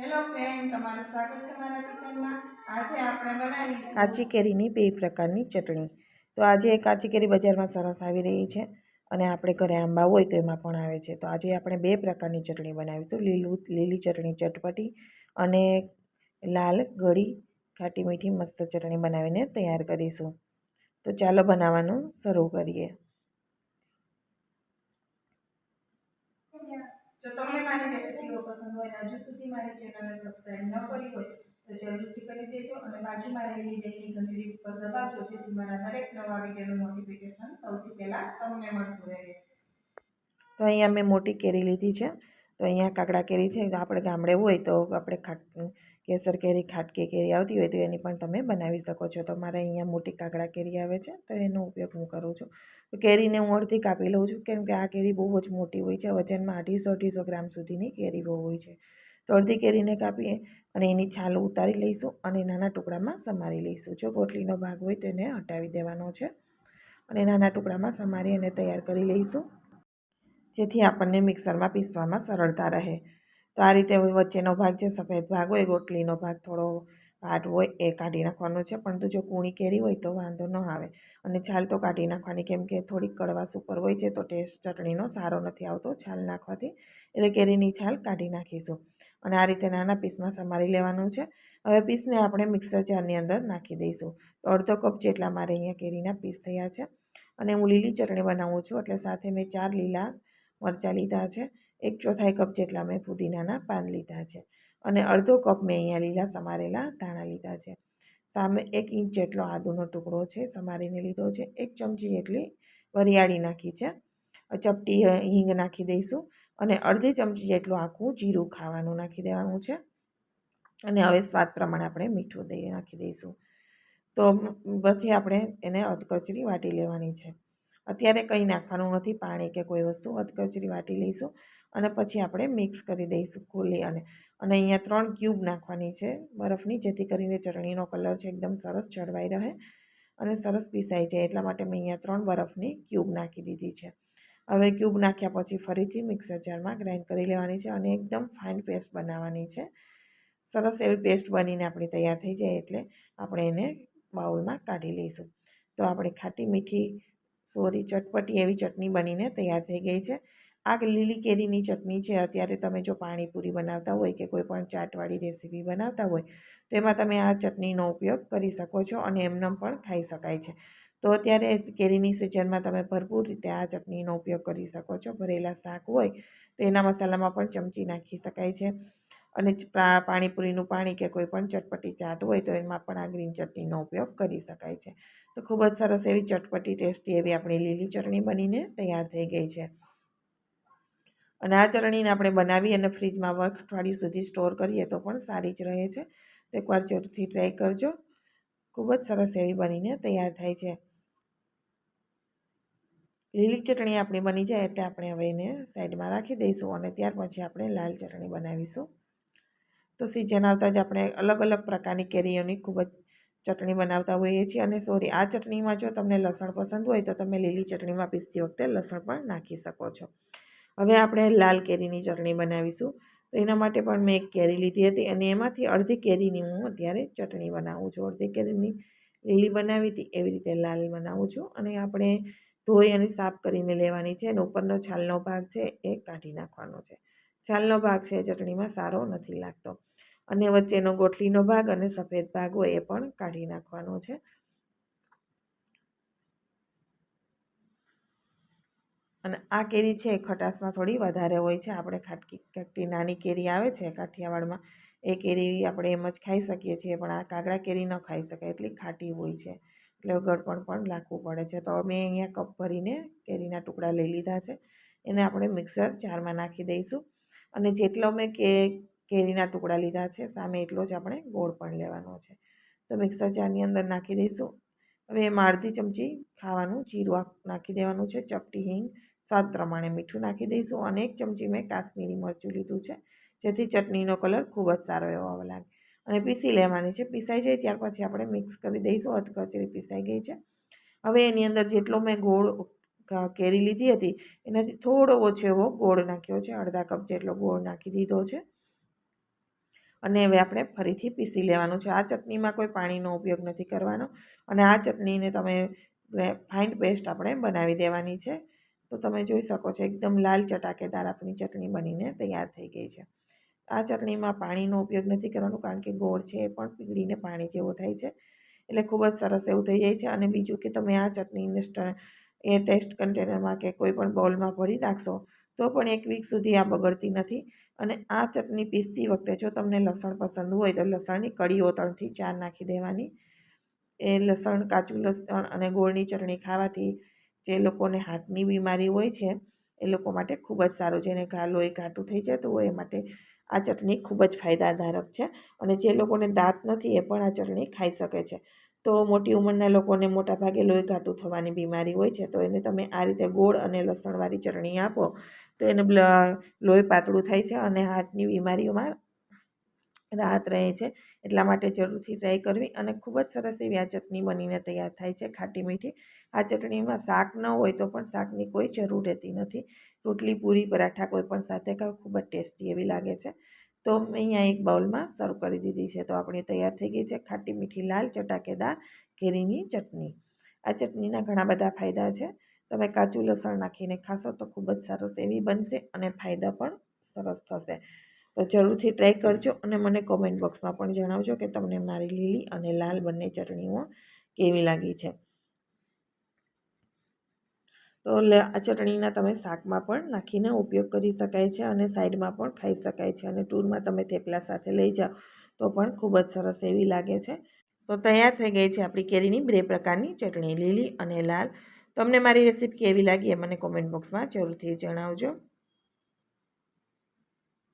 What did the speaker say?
Hello friend તમારું સ્વાગત છે મારા કિચનમાં. આજે આપણે બનાવીશું કાચી કેરીની બે પ્રકારની ચટણી. તો આજે કાચી કેરી બજારમાં સરસ આવી રહી છે અને આપણે ઘરે આંબા હોય તો એમાં પણ આવે છે. તો આજે આપણે બે પ્રકારની ચટણી બનાવીશું. લીલું, લીલી ચટણી ચટપટી અને લાલ, ગળી, ખાટી મીઠી મસ્ત ચટણી બનાવીને તૈયાર કરીશું. તો ચાલો બનાવવાનું શરૂ કરીએ. જો તમને મારી રેસિપીઓ પસંદ હોય હજુ સુધી મારી ચેનલને સબસ્ક્રાઈબ ન કરી હોય, તો જરૂરથી કરી દેજો અને બાજુમાં રહેલી બેલની ઘંટડી ઉપર દબાવજો, જેથી મારા દરેક નવા વિડીયોનું નોટિફિકેશન સૌથી પહેલાં તમને મળતું રહે. તો અહીંયા મેં મોટી કેરી લીધી છે, તો અહીંયા કાકડા કેરી છે આપણે ગામડે હોય તો આપણે કેસર કેરી, ખાટકી કેરી આવતી હોય તો એની પણ તમે બનાવી શકો છો. તો મારે અહીંયા મોટી કાકડા કેરી આવે છે, તો એનો ઉપયોગ હું કરું છું. તો કેરીને હું અડધી કાપી લઉં છું, કેમ કે આ કેરી બહુ જ મોટી હોય છે, વજનમાં અઢીસો અઢીસો ગ્રામ સુધીની કેરી બહુ હોય છે. તો અડધી કેરીને કાપીએ અને એની છાલ ઉતારી લઈશું અને નાના ટુકડામાં સમારી લઈશું. જો ગોટલીનો ભાગ હોય તેને હટાવી દેવાનો છે અને નાના ટુકડામાં સમારી અને તૈયાર કરી લઈશું, જેથી આપણને મિક્સરમાં પીસવામાં સરળતા રહે. તો આ રીતે વચ્ચેનો ભાગ જે સફેદ ભાગ હોય, ગોટલીનો ભાગ થોડો પાટ હોય, એ કાઢી નાખવાનો છે. પરંતુ જો કૂણી કેરી હોય તો વાંધો ન આવે. અને છાલ તો કાઢી નાખવાની, કેમ કે થોડીક કડવાશ ઉપર હોય છે તો ટેસ્ટ ચટણીનો સારો નથી આવતો છાલ નાખવાથી. એટલે કેરીની છાલ કાઢી નાખીશું. અને આ રીતે નાના પીસમાં સમારી લેવાનું છે. હવે પીસને આપણે મિક્સર જારની અંદર નાખી દઈશું. તો અડધો કપ જેટલા મારે અહીંયા કેરીના પીસ થયા છે. અને હું લીલી ચટણી બનાવું છું, એટલે સાથે મેં ચાર લીલા મરચાં લીધા છે. એક ચોથાઈ કપ જેટલા મેં ફુદીનાના પાન લીધા છે અને અડધો કપ મેં અહીંયા લીલા સમારેલા ધાણા લીધા છે. સામે એક ઇંચ જેટલો આદુનો ટુકડો છે, સમારીને લીધો છે. એક ચમચી જેટલી વરિયાળી નાખી છે. ચપટી હિંગ નાખી દઈશું અને અડધી ચમચી જેટલું આખું જીરું ખાવાનું નાખી દેવાનું છે. અને હવે સ્વાદ પ્રમાણે આપણે મીઠું દઈ, નાખી દઈશું. તો પછી આપણે એને અધકચરી વાટી લેવાની છે. અત્યારે કંઈ નાખવાનું નથી, પાણી કે કોઈ વસ્તુ અધકચરી વાટી લઈશું. અને પછી આપણે મિક્સ કરી દઈશું ખોલી અને અને અહીંયા ત્રણ ક્યુબ નાખવાની છે બરફની, જેથી કરીને ચટણીનો કલર છે એકદમ સરસ જળવાઈ રહે અને સરસ પીસાઈ જાય. એટલા માટે મેં અહીંયા ત્રણ બરફની ક્યુબ નાખી દીધી છે. હવે ક્યુબ નાખ્યા પછી ફરીથી મિક્સર જારમાં ગ્રાઇન્ડ કરી લેવાની છે અને એકદમ ફાઇન પેસ્ટ બનાવવાની છે. સરસ એવી પેસ્ટ બનીને આપણી તૈયાર થઈ જાય એટલે આપણે એને બાઉલમાં કાઢી લઈશું. તો આપણે ખાટી મીઠી, સોરી, ચટપટી એવી ચટણી બનીને તૈયાર થઈ ગઈ છે. આ લીલી કેરીની ચટણી છે, અત્યારે તમે જો પાણીપુરી બનાવતા હોય કે કોઈ પણ ચાટવાળી રેસીપી બનાવતા હોય, તો એમાં તમે આ ચટણીનો ઉપયોગ કરી શકો છો અને એમનેમ પણ ખાઈ શકાય છે. તો અત્યારે કેરીની સિઝનમાં તમે ભરપૂર રીતે આ ચટણીનો ઉપયોગ કરી શકો છો. ભરેલા શાક હોય, તો એના મસાલામાં પણ ચમચી નાખી શકાય છે. અને પાણીપુરીનું પાણી કે કોઈ પણ ચટપટી ચાટ હોય, તો એમાં પણ આ ગ્રીન ચટણીનો ઉપયોગ કરી શકાય છે. તો ખૂબ જ સરસ એવી ચટપટી ટેસ્ટી એવી આપણી લીલી ચટણી બનીને તૈયાર થઈ ગઈ છે. અને આ ચટણીને આપણે બનાવી અને ફ્રીજમાં અઠવાડિયું સુધી સ્ટોર કરીએ તો પણ સારી જ રહે છે. એકવાર જરૂરથી ટ્રાય કરજો. ખૂબ જ સરસ એવી બનીને તૈયાર થાય છે. લીલી ચટણી આપણી બની જાય એટલે આપણે હવે એને સાઈડમાં રાખી દઈશું અને ત્યાર પછી આપણે લાલ ચટણી બનાવીશું. તો સિઝન આવતા જ આપણે અલગ અલગ પ્રકારની કેરીઓની ખૂબ જ ચટણી બનાવતા હોઈએ છીએ અને સોરી, આ ચટણીમાં જો તમને લસણ પસંદ હોય તો તમે લીલી ચટણીમાં પીસતી વખતે લસણ પણ નાખી શકો છો. હવે આપણે લાલ કેરીની ચટણી બનાવીશું. તો એના માટે પણ મેં એક કેરી લીધી હતી અને એમાંથી અડધી કેરીની હું અત્યારે ચટણી બનાવું છું. અડધી કેરીની લીલી બનાવી હતી, એવી રીતે લાલ બનાવું છું અને આપણે ધોઈ અને સાફ કરીને લેવાની છે અને ઉપરનો છાલનો ભાગ છે એ કાઢી નાખવાનો છે. છાલનો ભાગ છે ચટણીમાં સારો નથી લાગતો. અને વચ્ચેનો ગોઠલીનો ભાગ અને સફેદ ભાગ હોય એ પણ કાઢી નાખવાનો છે. અને આ કેરી છે એ ખટાશમાં થોડી વધારે હોય છે. આપણે ખાટકી ખાટી નાની કેરી આવે છે કાઠિયાવાડમાં, એ કેરી આપણે એમ જ ખાઈ શકીએ છીએ, પણ આ કાગડા કેરી ન ખાઈ શકાય, એટલી ખાટી હોય છે. એટલે ગળપણ પણ લાગવું પડે છે. તો અમે અહીંયા કપ ભરીને કેરીના ટુકડા લઈ લીધા છે. એને આપણે મિક્સર જારમાં નાખી દઈશું. અને જેટલો મેં કે, કેરીના ટુકડા લીધા છે, સામે એટલો જ આપણે ગોળ પણ લેવાનો છે. તો મિક્સર જારની અંદર નાખી દઈશું. હવે એમાં અડધી ચમચી ખાવાનું જીરું નાખી દેવાનું છે, ચપટી હિંગ સ્વાદ પ્રમાણે મીઠું નાખી દઈશું અને એક ચમચી મેં કાશ્મીરી મરચું લીધું છે. જેથી ચટણીનો કલર ખૂબ જ સારો એવો આવવા લાગે. અને પીસી લેવાની છે. પીસાઈ જાય ત્યાર પછી આપણે મિક્સ કરી દઈશું. અધકચરી પીસાઈ ગઈ છે. હવે એની અંદર જેટલો મેં ગોળ કેરી લીધી હતી, એનાથી થોડો ઓછો એવો ગોળ નાખ્યો છે. અડધા કપ જેટલો ગોળ નાખી દીધો છે. અને હવે આપણે ફરીથી પીસી લેવાનું છે. આ ચટણીમાં કોઈ પાણીનો ઉપયોગ નથી કરવાનો. અને આ ચટણીને તમે ફાઇન પેસ્ટ આપણે બનાવી દેવાની છે. તો તમે જોઈ શકો છો, એકદમ લાલ ચટાકેદાર આપણી ચટણી બનીને તૈયાર થઈ ગઈ છે. આ ચટણીમાં પાણીનો ઉપયોગ નથી કરવાનો કારણ કે ગોળ છે, એ પણ પીગળીને પાણી જેવો થાય છે. એટલે ખૂબ જ સરસ એવું થઈ જાય છે. અને બીજું કે તમે આ ચટણીને એ ટેસ્ટ કન્ટેનરમાં કે કોઈ પણ બોલમાં ભરી રાખશો તો પણ એક વીક સુધી આ બગડતી નથી. અને આ ચટણી પીસતી વખતે જો તમને લસણ પસંદ હોય તો લસણની કળીઓ ત્રણથી ચાર નાખી દેવાની. એ લસણ કાચું લસણ અને ગોળની ચટણી ખાવાથી જે લોકોને હાર્ટની બીમારી હોય છે, એ લોકો માટે ખૂબ જ સારું જેને ઘા, લોહી ઘાટું થઈ જતું હોય એ માટે આ ચટણી ખૂબ જ ફાયદાધારક છે અને જે લોકોને દાંત નથી એ પણ આ ચટણી ખાઈ શકે છે. તો મોટી ઉંમરના લોકોને મોટાભાગે લોહી ઘાટું થવાની બીમારી હોય છે, તો એને તમે આ રીતે ગોળ અને લસણવાળી ચટણી આપો તો એને લોહી પાતળું થાય છે અને હાર્ટની બીમારીઓમાં રાહત રહે છે, એટલા માટે જરૂરથી ટ્રાય કરવી અને ખૂબ જ સરસ એવી આ ચટણી બનીને તૈયાર થાય છે, ખાટી મીઠી. આ ચટણીમાં શાક ન હોય તો પણ શાકની કોઈ જરૂર રહેતી નથી. રોટલી, પૂરી, પરાઠા કોઈ પણ સાથે ખાવ, ખૂબ જ ટેસ્ટી એવી લાગે છે. તો મેં અહીંયા એક બાઉલમાં સર્વ કરી દીધી છે. તો આપણી તૈયાર થઈ ગઈ છે ખાટી મીઠી લાલ ચટાકેદાર કેરીની ચટણી. આ ચટણીના ઘણા બધા ફાયદા છે. તમે કાચું લસણ નાખીને ખાશો તો ખૂબ જ સરસ એવી બનશે અને ફાયદા પણ સરસ થશે. તો જરૂરથી ટ્રાય કરજો અને મને કોમેન્ટ બોક્સમાં પણ જણાવજો કે તમને મારી લીલી અને લાલ બંને ચટણીઓ કેવી લાગી છે. તો આ ચટણીના તમે શાકમાં પણ નાખીને ઉપયોગ કરી શકાય છે અને સાઈડમાં પણ ખાઈ શકાય છે અને ટૂરમાં તમે થેપલા સાથે લઈ જાઓ તો પણ ખૂબ જ સરસ એવી લાગે છે. તો તૈયાર થઈ ગઈ છે આપણી કેરીની બે પ્રકારની ચટણી, લીલી અને લાલ. તમને મારી રેસીપી કેવી લાગી એ મને કોમેન્ટ બોક્સમાં જરૂરથી જણાવજો.